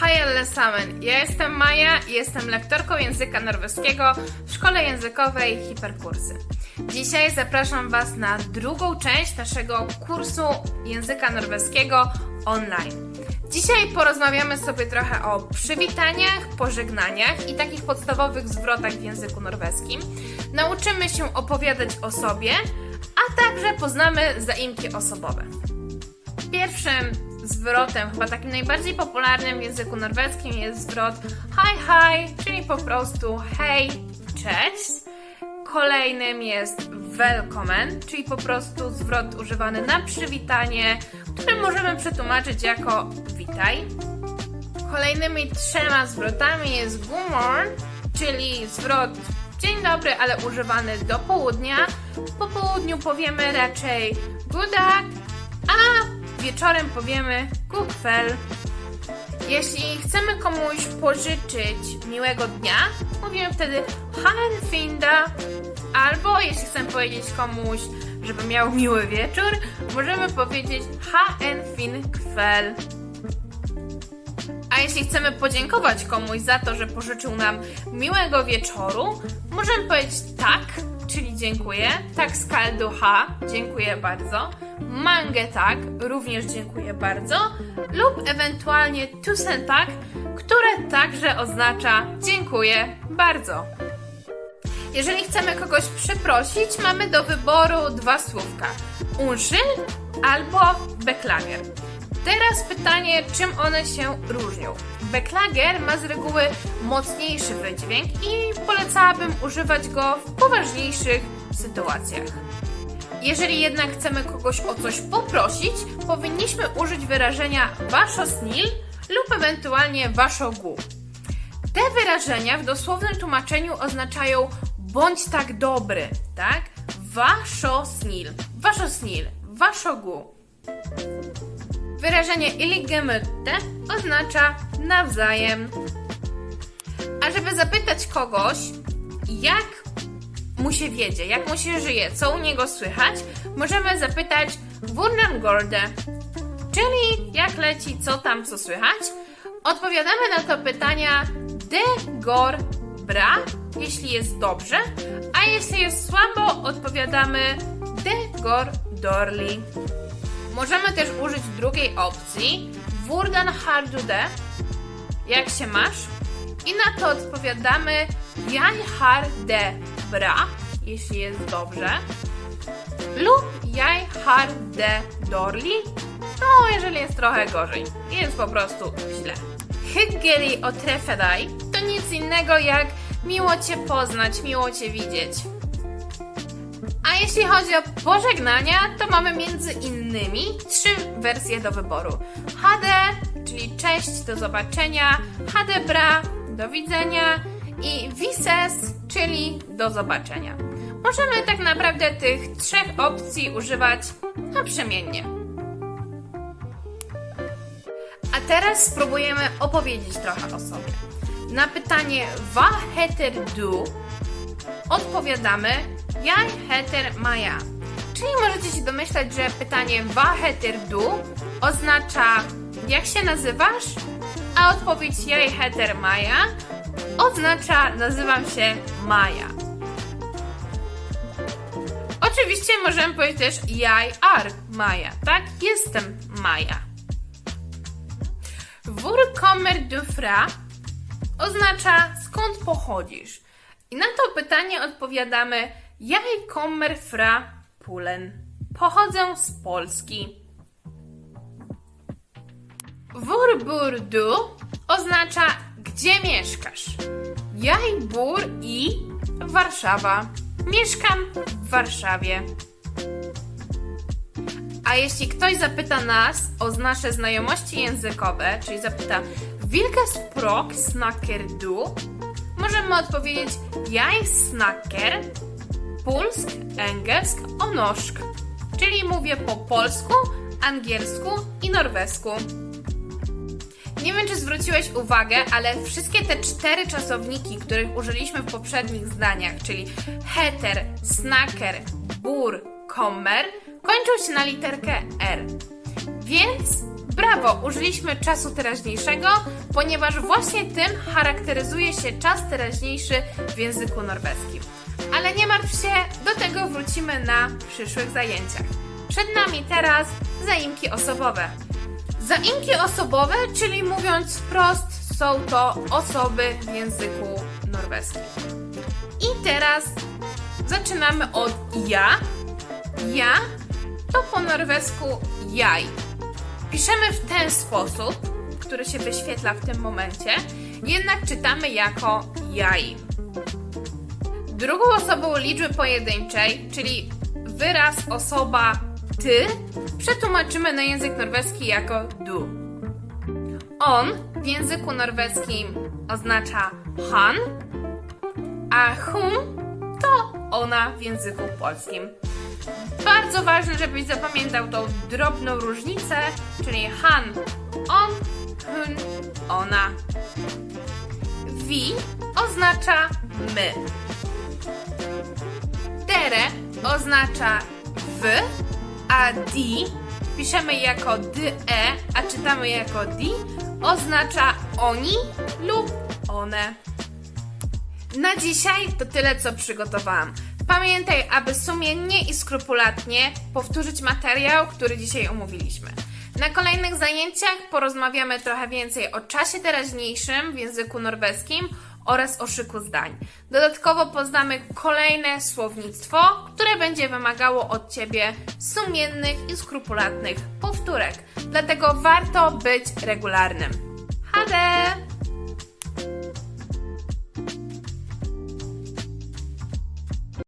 Hej alle sammen, ja jestem Maja i jestem lektorką języka norweskiego w szkole językowej Hiperkursy. Dzisiaj zapraszam Was na drugą część naszego kursu języka norweskiego online. Dzisiaj porozmawiamy sobie trochę o przywitaniach, pożegnaniach i takich podstawowych zwrotach w języku norweskim. Nauczymy się opowiadać o sobie, a także poznamy zaimki osobowe. Pierwszym zwrotem, chyba takim najbardziej popularnym w języku norweskim jest zwrot hi hi, czyli po prostu hej, cześć. Kolejnym jest welkomen, czyli po prostu zwrot używany na przywitanie, który możemy przetłumaczyć jako witaj. Kolejnymi trzema zwrotami jest good morn, czyli zwrot dzień dobry, ale używany do południa. Po południu powiemy raczej dag, a wieczorem powiemy kväll. Jeśli chcemy komuś pożyczyć miłego dnia, mówimy wtedy ha en fin dag. Albo jeśli chcemy powiedzieć komuś, żeby miał miły wieczór, możemy powiedzieć kväll. A jeśli chcemy podziękować komuś za to, że pożyczył nam miłego wieczoru, możemy powiedzieć tak, czyli dziękuję, tak skaldu ha, dziękuję bardzo, mange tak, również dziękuję bardzo, lub ewentualnie tusen tak, które także oznacza dziękuję bardzo. Jeżeli chcemy kogoś przeprosić, mamy do wyboru dwa słówka: unschuld albo beklager. Teraz pytanie, czym one się różnią. Beklager ma z reguły mocniejszy wydźwięk i polecałabym używać go w poważniejszych sytuacjach. Jeżeli jednak chcemy kogoś o coś poprosić, powinniśmy użyć wyrażenia waszo snil lub ewentualnie waszo gu. Te wyrażenia w dosłownym tłumaczeniu oznaczają bądź tak dobry, tak? Waszo snil, waszo snil, waszo gu. Wyrażenie illigemytte oznacza nawzajem. A żeby zapytać kogoś, jak mu się wiedzie, jak mu się żyje, co u niego słychać, możemy zapytać Wundengorde, czyli jak leci, co tam, co słychać. Odpowiadamy na to pytania de gor bra, jeśli jest dobrze, a jeśli jest słabo, odpowiadamy de gor dorli. Możemy też użyć drugiej opcji, Wurdan hardude, jak się masz? I na to odpowiadamy Jan har de bra, jeśli jest dobrze, lub Jaj har de dorli, no jeżeli jest trochę gorzej, jest po prostu źle. Hyggeli o trefedaj to nic innego jak miło Cię poznać, miło Cię widzieć. A jeśli chodzi o pożegnania, to mamy między innymi trzy wersje do wyboru. HD, czyli cześć, do zobaczenia, HD bra, do widzenia i Vises, czyli do zobaczenia. Możemy tak naprawdę tych trzech opcji używać naprzemiennie. A teraz spróbujemy opowiedzieć trochę o sobie. Na pytanie Wa heter du odpowiadamy Jaj heter Maja. Czyli możecie się domyślać, że pytanie Wa heter du oznacza jak się nazywasz, a odpowiedź Jaj heter Maja oznacza nazywam się Maja. Oczywiście możemy powiedzieć też Jaj ar Maja, tak? Jestem Maja. Wór kommer du fra oznacza skąd pochodzisz. I na to pytanie odpowiadamy Jaj kommer fra Pulen. Pochodzę z Polski. Wór bur du oznacza gdzie mieszkasz. Jaj bur i Warszawa. Mieszkam w Warszawie. A jeśli ktoś zapyta nas o nasze znajomości językowe, czyli zapyta Wilke språk snakker du? Możemy odpowiedzieć Jag snakker polsk, engelsk och norsk. Czyli mówię po polsku, angielsku i norwesku. Nie wiem, czy zwróciłeś uwagę, ale wszystkie te cztery czasowniki, których użyliśmy w poprzednich zdaniach, czyli heter, snacker, bur, kommer, kończą się na literkę R. Więc brawo, użyliśmy czasu teraźniejszego, ponieważ właśnie tym charakteryzuje się czas teraźniejszy w języku norweskim. Ale nie martw się, do tego wrócimy na przyszłych zajęciach. Przed nami teraz zaimki osobowe. Zaimki osobowe, czyli mówiąc wprost, są to osoby w języku norweskim. I teraz zaczynamy od ja. Ja to po norwesku jaj. Piszemy w ten sposób, który się wyświetla w tym momencie, jednak czytamy jako jaj. Drugą osobą liczby pojedynczej, czyli wyraz osoba ty, przetłumaczymy na język norweski jako du. On w języku norweskim oznacza han, a hun to ona w języku polskim. Bardzo ważne, żebyś zapamiętał tą drobną różnicę, czyli han, on, hun, ona. Vi oznacza my. Dere oznacza w, a di piszemy jako dy e, a czytamy jako di, oznacza oni lub one. Na dzisiaj to tyle, co przygotowałam. Pamiętaj, aby sumiennie i skrupulatnie powtórzyć materiał, który dzisiaj omówiliśmy. Na kolejnych zajęciach porozmawiamy trochę więcej o czasie teraźniejszym w języku norweskim oraz o szyku zdań. Dodatkowo poznamy kolejne słownictwo, które będzie wymagało od Ciebie sumiennych i skrupulatnych powtórek. Dlatego warto być regularnym. Hade!